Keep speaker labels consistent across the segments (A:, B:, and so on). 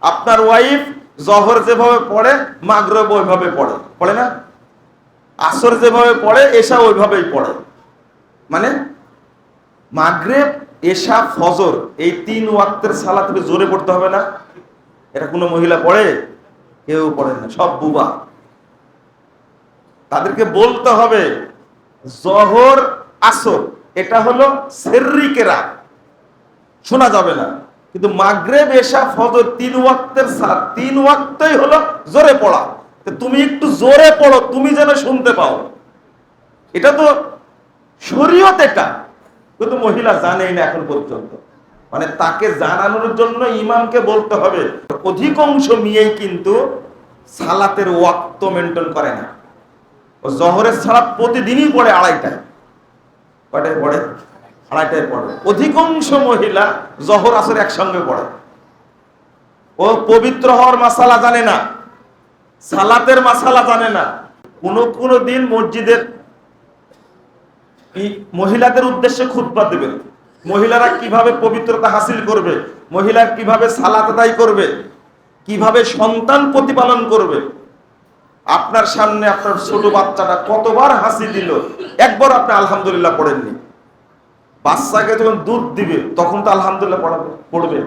A: আপনার ওয়াইফ জহর যেভাবে পড়ে, মাগরব ওইভাবে পড়ে। পড়ে না? আসর যেভাবে পড়ে এসা ওইভাবেই পড়ে। মানে মাগরেব, এশা, ফজর, এই তিন ওয়াক্তের সালাত জোরে পড়তে হবে না? এটা কোনো মহিলা পড়ে? কেউ পড়ে না, সব বুবা। তাদেরকে বলতে হবে, জহর, আসর, এটা হলো সেরিকেরা শোনা যাবে না। কিন্তু মাগরেব, এশা, ফজর তিন ওয়াক্তের সালাত তিন ওয়াক্তই হলো জোরে পড়া। তুমি একটু জোরে পড়ো, তুমি যেন শুনতে পাও। এটা তো শরীয়ত এটা। কিন্তু মহিলা জানেই না এখন পর্যন্ত। মানে তাকে জানানোর জন্য ইমামকে বলতে হবে। অধিকাংশ মেয়েই কিন্তু সালাতের ওয়াক্ত মেনটেন করে না। ও জহরের সালাত প্রতিদিনই পড়ে আড়াইটায়। কয়টায় পড়ে? আড়াইটায় পড়ে অধিকাংশ মহিলা জহর আসর একসঙ্গে পড়ে। ও পবিত্র হওয়ার মাসালা জানে না, সালাতের মাসালা জানে না। কোন কোন দিন মসজিদের মহিলাদের উদ্দেশ্যে খুতবা দেবেন মহিলারা কীভাবে পবিত্রতা হাসিল করবে? মহিলা কীভাবে সালাত আদায় করবে? কীভাবে সন্তান প্রতিপালন করবে? আপনার সামনে আপনার ছোট বাচ্চাটা কতবার হাসি দিল? একবার আপনি আলহামদুলিল্লাহ পড়েননি। বাচ্চাকে যখন দুধ দিবে, তখন তো আলহামদুলিল্লাহ পড়াবে পড়বে।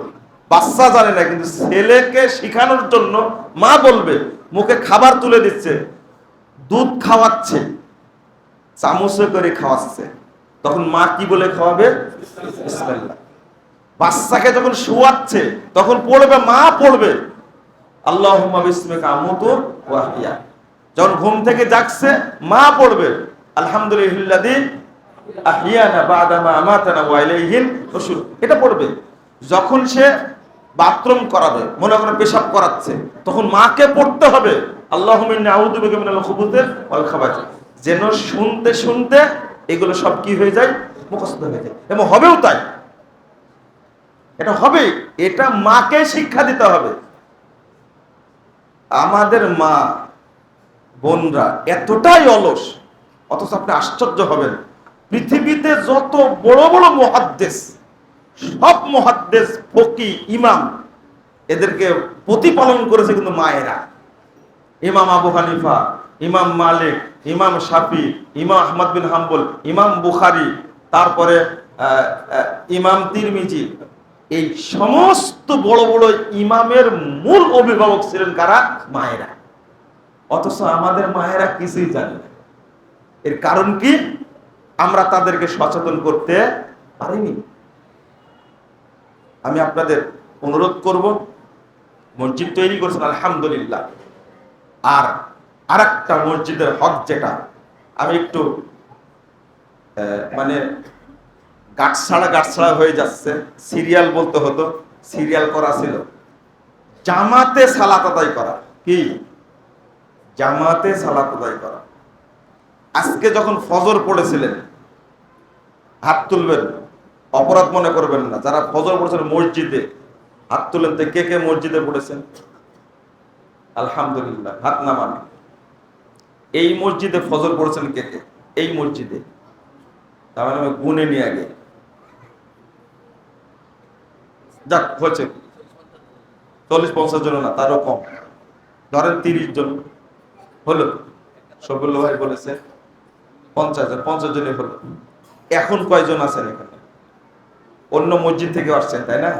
A: বাচ্চা জানে না, কিন্তু ছেলেকে শেখানোর জন্য মা বলবে, মুখে খাবার তুলে দিচ্ছে, দুধ খাওয়াচ্ছে, চামচে করে খাওয়াচ্ছে। তখন মা কি বলে খাওয়াবে। বাচ্চাকে যখন শোয়াচ্ছে, তখন পড়বে, মা পড়বে। আল্লাহ যখন ঘুম থেকে জাগছে, মা পড়বে। আলহামদুলিল্লাহ এটা পড়বে। যখন সে বাথরুম করাবে, মনে করেন পেশাব করাচ্ছে, তখন মাকে পড়তে হবে। খাবাথ যেন শুনতে শুনতে এগুলো সব কি হয়ে যায়? মুখস্থ হয়ে যায়। এবং হবেও তাই। এটা হবে, এটা মাকে শিক্ষা দিতে হবে। আমাদের মা, বোনরা এতটাই অলস, অথচ আপনি আশ্চর্য হবেন। পৃথিবীতে যত বড় বড় মহাদ্দেশ সব মহাদ্দেশ ফকি, ইমাম, এদেরকে প্রতিপালন করেছে কিন্তু মায়েরা। ইমাম আবু হানিফা, ইমাম মালিক, ইমাম শাফি, ইমাম আহমদ বিন হাম্বল, ইমাম বুখারি, তারপরে ইমাম তিরমিজি, এই সমস্ত বড় বড় ইমামের মূল অভিভাবক ছিলেন কারা? মায়েরা। অথচ আমাদের মায়েরা কিছুই জানে না। এর কারণ কি? আমরা তাদেরকে সচেতন করতে পারিনি। আমি আপনাদের অনুরোধ করব, মসজিদ তৈরি করেছেন, আলহামদুলিল্লাহ। আর আরেকটা মসজিদের হক যেটা, আমি একটু মানে গাছছাড়া গাছছাড়া হয়ে যাচ্ছে, সিরিয়াল বলতে হতো, সিরিয়াল করা ছিল। জামাতে সালাত আদায় করা, কি? জামাতে সালাত আদায় করা। আজকে যখন ফজর পড়েছিলেন হাত তুলবেন অপরাধ মনে করবেন না। যারা ফজর পড়েছেন মসজিদে, হাত তুলেন তো কে কে মসজিদে পড়েছেন? আলহামদুলিল্লাহ, হাত নামান। এই মসজিদে ফজর পড়েছেন কে কে? এই মসজিদে। তার মানে গুনে নিয়ে আগে। যাক, হয়েছে। চল্লিশ, পঞ্চাশ জন না, তারও কম। ধরেন তিরিশ জন। হলো? সবুল্লা ভাই বলেছে, পঞ্চাশ জন, পঞ্চাশ জনই হলো। এখন কয়জন আছেন এখানে? অন্য মসজিদ থেকে আসছেন তাই না?